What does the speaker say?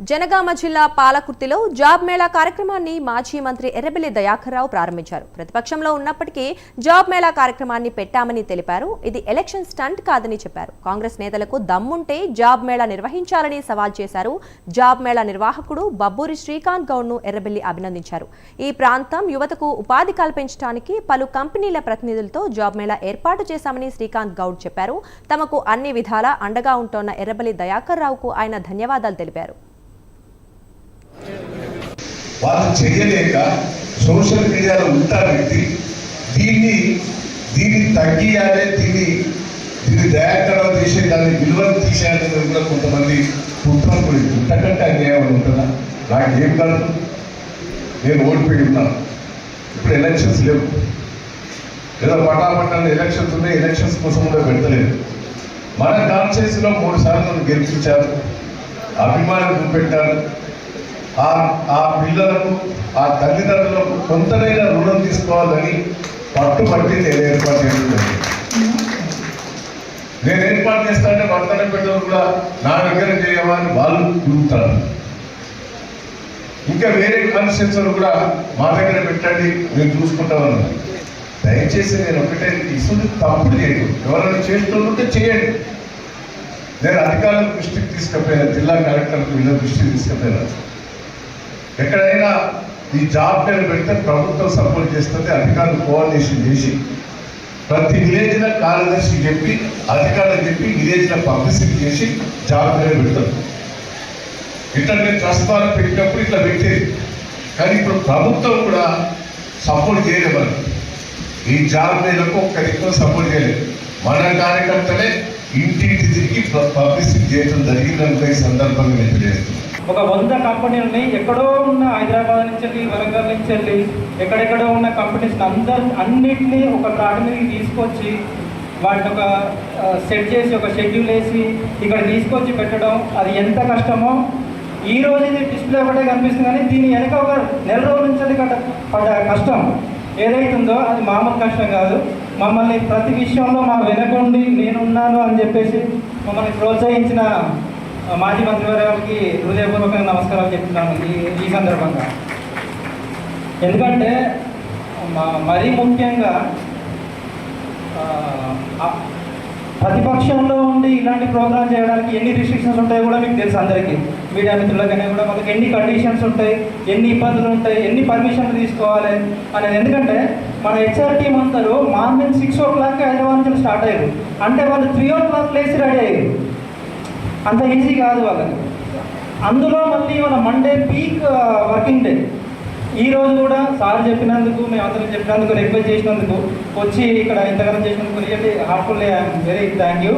జనగామ జిల్లా పాలకుర్తిలో జాబ్ మేళా కార్యక్రమాన్ని మాజీ మంత్రి ఎర్రబెల్లి దయాకర్ రావు ప్రారంభించారు. ప్రతిపక్షంలో ఉన్నప్పటికీ జాబ్ మేళా కార్యక్రమాన్ని పెట్టామని తెలిపారు. ఇది ఎలక్షన్ స్టంట్ కాదని చెప్పారు. కాంగ్రెస్ నేతలకు దమ్ముంటే జాబ్ మేళా నిర్వహించాలని సవాల్ చేశారు. జాబ్ మేళా నిర్వాహకుడు బబ్బూరి శ్రీకాంత్ గౌడ్ను ఎర్రబెల్లి అభినందించారు. ఈ ప్రాంతం యువతకు ఉపాధి కల్పించడానికి పలు కంపెనీల ప్రతినిధులతో జాబ్ మేళా ఏర్పాటు చేశామని శ్రీకాంత్ గౌడ్ చెప్పారు. తమకు అన్ని విధాలా అండగా ఉంటోన్న ఎర్రబెల్లి దయాకర్ రావుకు ఆయన ధన్యవాదాలు తెలిపారు. వాళ్ళు చేయలేక సోషల్ మీడియాలో ఉంటారు వ్యక్తి. దీన్ని దీన్ని తగ్గియాలి దీన్ని దీన్ని దయాకరం చేసే దాన్ని విలువలు తీసేయాలని కూడా కొంతమంది కుట్రం కూడా ఇంతకంటే అన్యాయం ఉంటుందా? నాకు ఏం కాదు. నేను ఓడిపోయి ఉన్నాను ఇప్పుడు ఎలక్షన్స్ లేవు. ఏదో పటాపట్టాలు ఎలక్షన్స్ ఉన్నాయి ఎలక్షన్స్ కోసం కూడా పెడతలేదు. మన కాన్స్టిట్యూన్సీలో మూడు సార్లు నన్ను గెలిపించారు. అభిమానం చూపెట్టారు ఆ ఆ పిల్లలకు ఆ తల్లిదండ్రులకు కొంతనైనా రుణం తీసుకోవాలని పట్టుబట్టి నేను ఏర్పాటు చేయడం నేను ఏర్పాటు చేస్తానంటే వర్తన పెట్టడం కూడా నా దగ్గర చేయమని వాళ్ళు తిరుగుతారు. ఇంకా వేరే కాన్స్టిట్యూన్సీలు కూడా మా దగ్గర పెట్టండి నేను చూసుకుంటామన్నా దయచేసి నేను ఒకటే ఇసుడు తప్పుడు చేయడు ఎవరైనా చేస్తుంటే చేయండి. నేను అధికారుల దృష్టికి తీసుకుపోయినా జిల్లా కలెక్టర్కి వీళ్ళ దృష్టికి తీసుకుపోయాను. ఎక్కడైనా ఈ జాబ్ పేరు పెడితే ప్రభుత్వం సపోర్ట్ చేస్తుంది అధికారులు కోఆర్డినేషన్ చేసి ప్రతి విలేజ్లో కార్యదర్శి చెప్పి అధికారులకు చెప్పి విలేజ్లో పబ్లిసిటీ చేసి జాబ్ పేరు పెడతారు ఇట్లా నేను ట్రస్ట్ ద్వారా పెట్టినప్పుడు ఇట్లా పెట్టేది. కానీ ఇప్పుడు ప్రభుత్వం కూడా సపోర్ట్ చేయలేదు ఈ జాబ్ మేరకు ఒక్కరికి సపోర్ట్ చేయలేదు. మన కార్యకర్తలే ఇంటింటి తిరిగి పబ్లిసిటీ చేయడం జరిగిందనుకునే ఈ సందర్భంగా నేను తెలియజేస్తున్నాను. ఒక వంద కంపెనీలని ఎక్కడో ఉన్న హైదరాబాద్ నుంచి వెళ్ళి వరంగల్ నుంచి వెళ్ళి ఎక్కడెక్కడో ఉన్న కంపెనీస్ అందరు అన్నింటినీ ఒక తాటి మీదకి తీసుకొచ్చి వాటిని ఒక సెట్ చేసి ఒక షెడ్యూల్ వేసి ఇక్కడ తీసుకొచ్చి పెట్టడం అది ఎంత కష్టమో ఈ రోజు ఇది డిస్ప్లే ఒకటే కనిపిస్తుంది కానీ దీని వెనక ఒక నెల రోజుల నుంచి అది పడ పడ్డ కష్టం. ఏదైతుందో అది మామూలు కష్టం కాదు. మమ్మల్ని ప్రతి విషయంలో మా వెనకుండి నేనున్నాను అని చెప్పేసి మమ్మల్ని ప్రోత్సహించిన మాజీ మంత్రి గారికి హృదయపూర్వకంగా నమస్కారాలు చెప్తున్నాను ఈ ఈ సందర్భంగా. ఎందుకంటే మా- మరీ ముఖ్యంగా ప్రతిపక్షంలో ఉండి ఇలాంటి ప్రోగ్రామ్ చేయడానికి ఎన్ని రిస్ట్రిక్షన్స్ ఉంటాయో కూడా మీకు తెలుసు అందరికీ. మీడియా మిత్రులకైనా కూడా మనకి ఎన్ని కండిషన్స్ ఉంటాయి ఎన్ని ఇబ్బందులు ఉంటాయి ఎన్ని పర్మిషన్లు తీసుకోవాలి అనేది. ఎందుకంటే మన హెచ్ఆర్ టీం అందరూ morning six o'clock Hyderabad నుంచి స్టార్ట్ అయ్యారు. అంటే వాళ్ళు త్రీ ఓ క్లాక్ లేచి రెడీ అయ్యారు. అంత ఈజీ కాదు వాళ్ళకి. అందులో మళ్ళీ మన మండే పీక్ వర్కింగ్ డే ఈ రోజు కూడా సార్ చెప్పినందుకు మేము అందరం చెప్పినందుకు రిక్వెస్ట్ చేసినందుకు వచ్చి ఇక్కడ ఇంతగానం చేసినందుకు really heartfully I'm very thank you